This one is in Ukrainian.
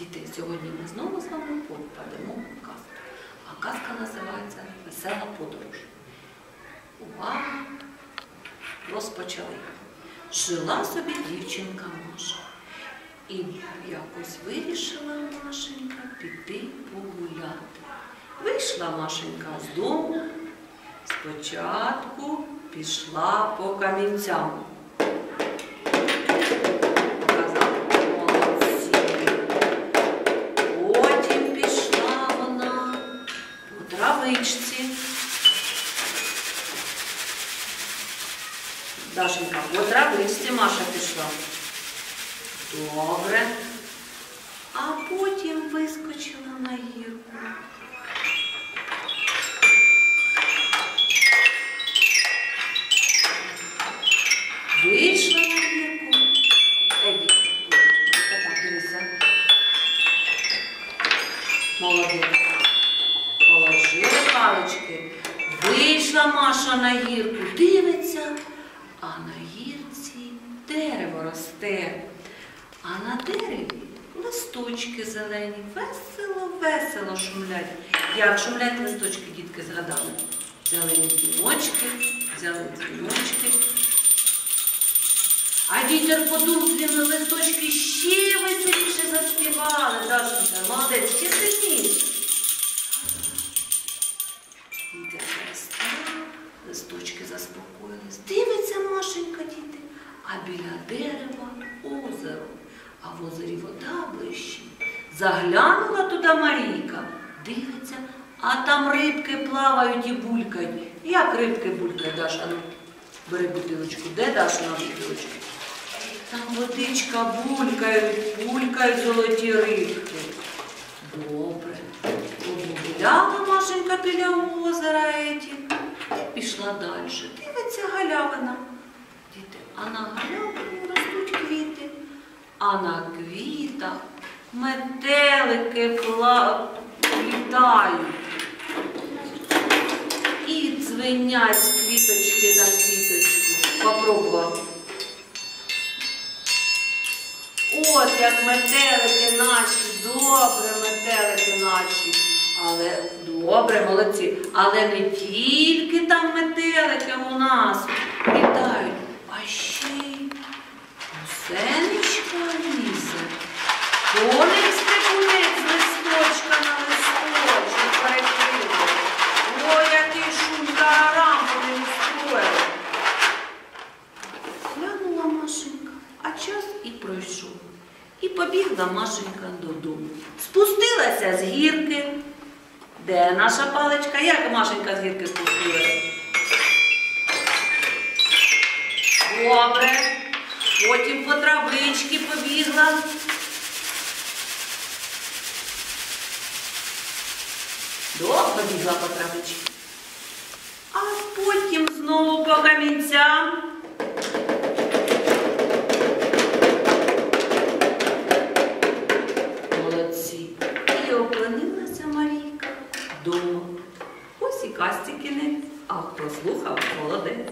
Діти, сьогодні ми знову з вами попадемо в казку. А казка називається Весела подорож. Увага! Розпочали. Жила собі дівчинка Маша. І якось вирішила Машенька піти погуляти. Вийшла Машенька з дому. Спочатку пішла по камінцям. Дашенька, по травичці Маша пішла. Добре. А потім вискочила на гірку. Вийшла на гірку. Еді, отак, дивися. Молодець. Положили палички. Вийшла Маша на гірку, дивиться, а на гірці дерево росте. А на дереві листочки зелені, весело, весело шумлять. Як шумлять листочки, дітки згадали. Взяли дзвіночки, взяли дзвіночки. А вітер подув дзвіни листочки ще веселіше заспівали. Дашенька, молодець, ще сильніше. Біля дерева озеро, а в озері вода блищить. Заглянула туди Марійка, дивиться, а там рибки плавають і булькають. Як рибки булькають, Даша? Ну, бери бутилочку. Де Даша на бутилочку? Там водичка булькають, булькають золоті рибки. Добре. Погуляла Машенька біля озера еті. Пішла далі. Дивиться галявина. Діти, а на галявині ростуть квіти, а на квітах метелики пла- літають. І дзвенять з квіточки на квіточку. Попробував. От як метелики наші, добре метелики наші. Але добре, молодці. Але не тільки там метелики у нас літають, а ще й гусеничка лізе. Коник стрибунець з листочка на листочок перекидує. Ой, який шум тарарам вони устроїли. Глянула Машенька, а час і пройшов. І побігла Машенька додому. Спустилася з гірки. Де наша паличка? Як Машенька з гірки спустилася? Добре. Потім по травички побігла. Довго побігла по травички. А потім знову по камінцям. Молодці. І опинилася Марійка вдома. Ось і касті кінець, а слухав, молодець.